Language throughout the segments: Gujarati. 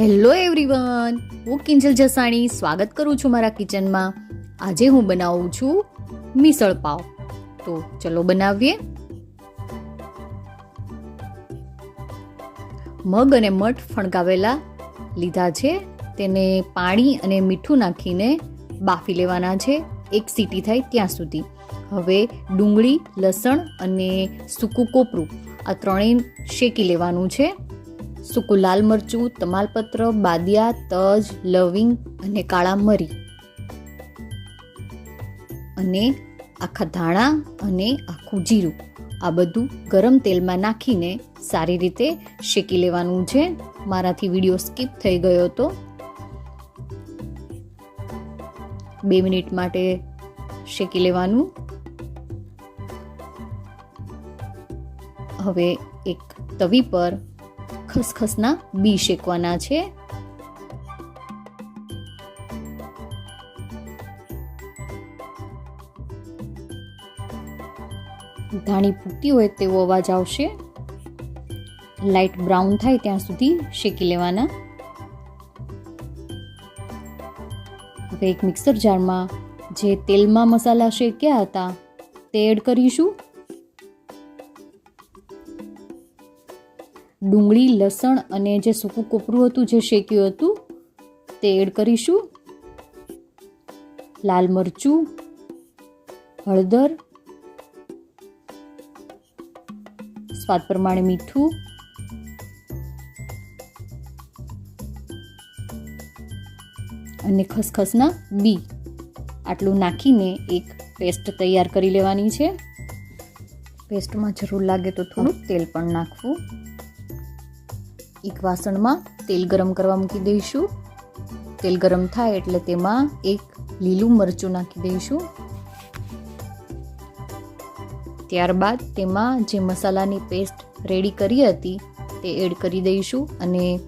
હેલો એવરીવન હું કિંજલ જસાણી સ્વાગત કરું છું મારા કિચનમાં આજે હું બનાવું છું મિસળ પાવ. તો ચલો બનાવીએ. મગ અને મઠ ફણગાવેલા લીધા છે. તેને પાણી અને મીઠું નાખીને બાફી લેવાના છે. એક સીટી થાય ત્યાં સુધી. હવે ડુંગળી, લસણ અને સૂકું કોપરું આ ત્રણેય શેકી લેવાનું છે. સૂકું લાલ મરચું, તમાલપત્ર, બાદિયા, તજ, લવિંગ અને કાળા મરી. અને આખા ધાણા અને આખું જીરું. આ બધું ગરમ તેલમાં નાખીને સારી રીતે શેકી લેવાનું છે. મારાથી વીડિયો સ્કીપ થઈ ગયો હતો બે મિનિટ માટે શેકી લેવાનું. હવે એક તવી પર ખસખસના બી શેકવાના છે. ધાણી ફૂટતી હોય તેવો અવાજ આવશે. લાઇટ બ્રાઉન થાય ત્યાં સુધી શેકી લેવાના. હવે એક મિક્સર જારમાં જે તેલમાં મસાલા શેક્યા હતા તે એડ કરીશું. ડુંગળી લસણ અને જે સૂકું કોપરું હતું જે શેક્યું હતું તે એડ કરીશું. લાલ મરચું હળદર સ્વાદ પ્રમાણે મીઠું અને ખસખસના બી. આટલું નાખીને એક પેસ્ટ તૈયાર કરી લેવાની છે. પેસ્ટમાં જરૂર લાગે તો થોડું તેલ પણ નાખવું. એક વાસણમાં તેલ ગરમ કરવા મૂકી દઈશું. તેલ ગરમ થાય એટલે તેમાં એક લીલું મરચું નાખી દઈશું. ત્યારબાદ તેમાં જે મસાલાની પેસ્ટ રેડી કરી હતી તે એડ કરી દઈશું અને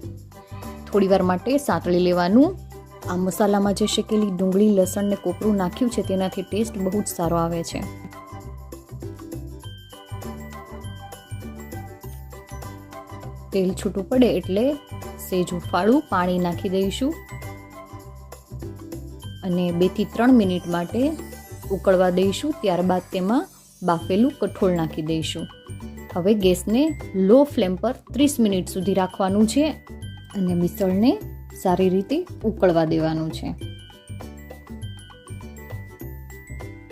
થોડીવાર માટે સાંતળી લેવાનું. આ મસાલામાં જે શેકેલી ડુંગળી, લસણ ને કોપરું નાખ્યું છે તેનાથી ટેસ્ટ બહુ જ સારો આવે છે. તેલ છૂટું પડે એટલે સેજ ઉફાળું, પાણી નાખી દઈશું. અને બેથી ત્રણ મિનિટ માટે ઉકળવા દઈશું, ત્યારબાદ તેમાં બાફેલું કઠોળ નાખી દઈશું. હવે ગેસને લો ફ્લેમ પર ત્રીસ મિનિટ સુધી રાખવાનું છે અને મિસળને સારી રીતે ઉકળવા દેવાનું છે.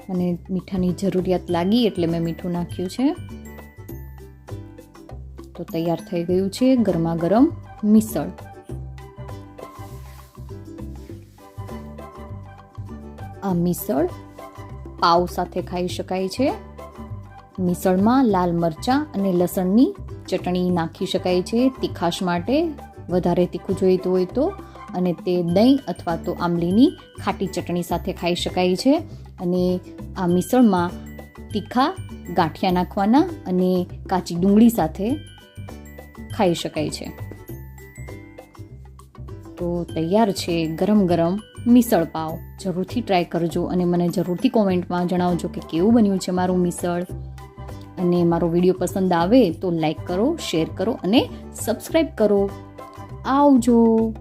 અને મીઠાની જરૂરિયાત લાગી એટલે મેં મીઠું નાખ્યું છે. તો તૈયાર થઈ ગયું છે ગરમા ગરમ મિસળ. આ મિસળ પાવ સાથે ખાઈ શકાય છે. મિસળમાં લાલ મરચાં અને લસણની ચટણી નાખી શકાય છે. તીખાશ માટે વધારે તીખું જોઈતું હોય તો અને તે દહીં અથવા તો આંબલીની ખાટી ચટણી સાથે ખાઈ શકાય છે. અને આ મિસળમાં તીખા ગાંઠિયા નાખવાના અને કાચી ડુંગળી સાથે ખાઈ શકાય છે. તો તૈયાર છે ગરમ ગરમ મિસળ પાવ. જરૂરથી ટ્રાય કરજો અને મને જરૂરથી કોમેન્ટમાં જણાવજો કે કેવું બન્યું છે મારું મિસળ. અને મારો વીડિયો પસંદ આવે તો લાઈક કરો શેર કરો અને સબસ્ક્રાઈબ કરો. આવજો.